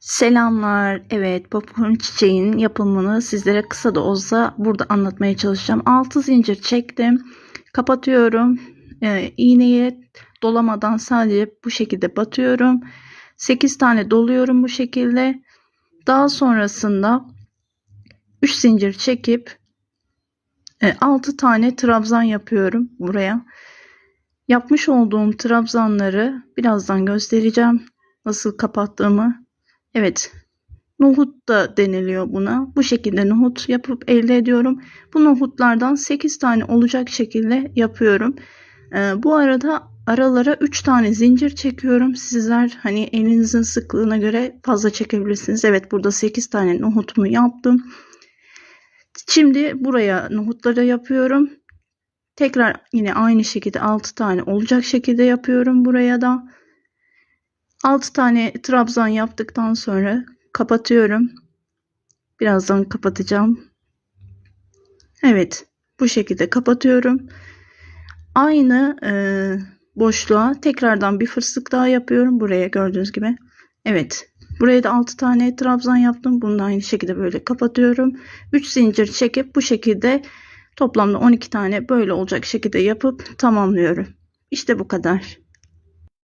Selamlar. Evet, popcorn çiçeğin yapımını sizlere kısa da olsa burada anlatmaya çalışacağım. 6 zincir çektim. Kapatıyorum. Ee, iğneyi dolamadan sadece bu şekilde batıyorum. 8 tane doluyorum bu şekilde. Daha sonrasında 3 zincir çekip 6 tane trabzan yapıyorum buraya. Yapmış olduğum trabzanları birazdan göstereceğim. Nasıl kapattığımı. Evet. Nohut da deniliyor buna. Bu şekilde nohut yapıp elde ediyorum. Bu nohutlardan 8 tane olacak şekilde yapıyorum. Ee, bu arada aralara 3 tane zincir çekiyorum. Sizler hani elinizin sıklığına göre fazla çekebilirsiniz. Evet burada 8 tane nohutumu yaptım. Şimdi buraya nohutları yapıyorum. Tekrar yine aynı şekilde 6 tane olacak şekilde yapıyorum buraya da. 6 tane trabzan yaptıktan sonra kapatıyorum. Birazdan kapatacağım. Evet bu şekilde kapatıyorum. Aynı e, boşluğa tekrardan bir fırsık daha yapıyorum. Buraya gördüğünüz gibi. Evet. Buraya da 6 tane trabzan yaptım. Bunu da aynı şekilde böyle kapatıyorum. 3 zincir çekip bu şekilde toplamda 12 tane böyle olacak şekilde yapıp tamamlıyorum. İşte bu kadar.